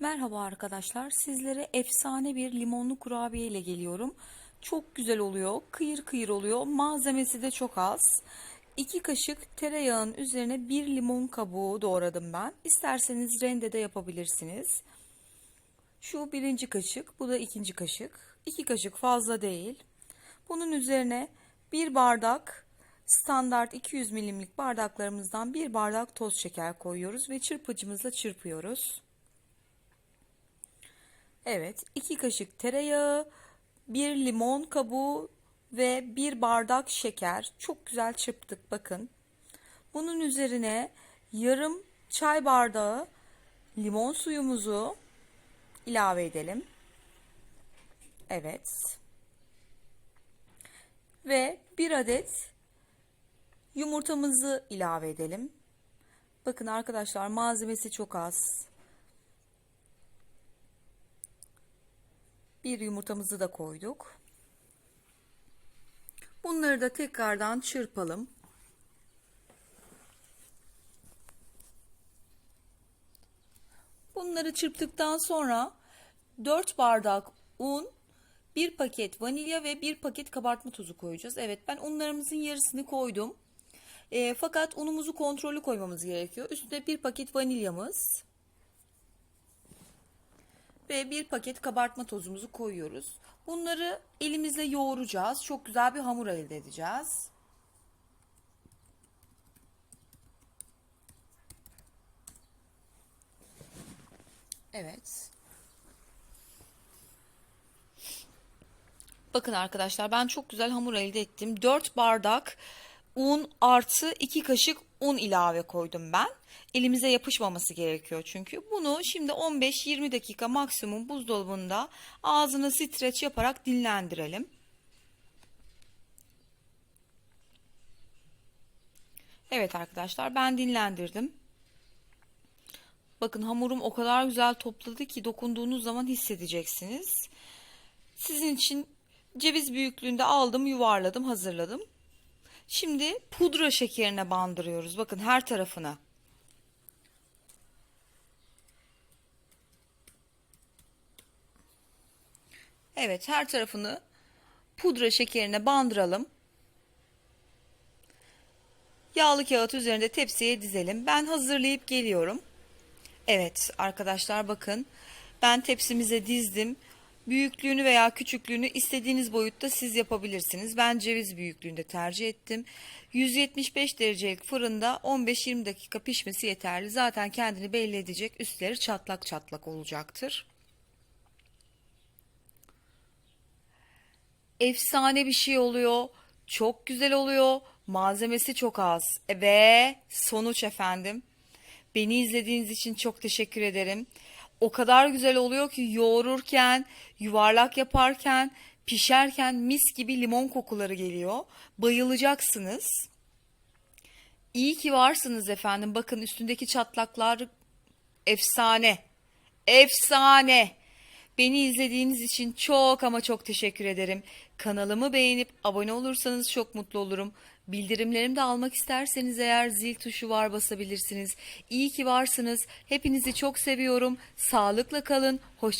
Merhaba arkadaşlar. Sizlere efsane bir limonlu kurabiye ile geliyorum. Çok güzel oluyor. Kıyır kıyır oluyor. Malzemesi de çok az. 2 kaşık tereyağın üzerine bir limon kabuğu doğradım ben. İsterseniz rende de yapabilirsiniz. Şu birinci kaşık, bu da ikinci kaşık. 2 kaşık fazla değil. Bunun üzerine bir bardak standart 200 milimlik bardaklarımızdan bir bardak toz şeker koyuyoruz ve çırpıcımızla çırpıyoruz. Evet, 2 kaşık tereyağı, 1 limon kabuğu ve 1 bardak şeker. Çok güzel çırptık bakın. Bunun üzerine yarım çay bardağı limon suyumuzu ilave edelim. Evet. Ve bir adet yumurtamızı ilave edelim. Bakın arkadaşlar malzemesi çok az. Bir yumurtamızı da koyduk. Bunları da tekrardan çırpalım. Bunları çırptıktan sonra 4 bardak un, 1 paket vanilya ve 1 paket kabartma tozu koyacağız. Evet ben unlarımızın yarısını koydum. E, fakat unumuzu kontrollü koymamız gerekiyor. Üstüne 1 paket vanilyamız ve 1 paket kabartma tozumuzu koyuyoruz. Bunları elimizle yoğuracağız. Çok güzel bir hamur elde edeceğiz. Evet. Bakın arkadaşlar ben çok güzel hamur elde ettim. 4 bardak un artı 2 kaşık un ilave koydum ben. Elimize yapışmaması gerekiyor çünkü. Bunu şimdi 15-20 dakika maksimum buzdolabında ağzını streç yaparak dinlendirelim. Evet arkadaşlar ben dinlendirdim. Bakın hamurum o kadar güzel topladı ki dokunduğunuz zaman hissedeceksiniz. Sizin için ceviz büyüklüğünde aldım, yuvarladım, hazırladım. Şimdi pudra şekerine bandırıyoruz. Bakın her tarafına. Evet, her tarafını pudra şekerine bandıralım. Yağlı kağıt üzerinde tepsiye dizelim. Ben hazırlayıp geliyorum. Evet arkadaşlar bakın. Ben tepsimize dizdim. Büyüklüğünü veya küçüklüğünü istediğiniz boyutta siz yapabilirsiniz. Ben ceviz büyüklüğünde tercih ettim. 175 derecelik fırında 15-20 dakika pişmesi yeterli. Zaten kendini belli edecek. Üstleri çatlak çatlak olacaktır. Efsane bir şey oluyor. Çok güzel oluyor. Malzemesi çok az. Ve sonuç efendim. Beni izlediğiniz için çok teşekkür ederim. O kadar güzel oluyor ki yoğururken, yuvarlak yaparken, pişerken mis gibi limon kokuları geliyor. Bayılacaksınız. İyi ki varsınız efendim. Bakın üstündeki çatlaklar efsane. Efsane. Beni izlediğiniz için çok ama çok teşekkür ederim. Kanalımı beğenip abone olursanız çok mutlu olurum. Bildirimlerimi de almak isterseniz eğer zil tuşu var basabilirsiniz. İyi ki varsınız. Hepinizi çok seviyorum. Sağlıkla kalın. Hoş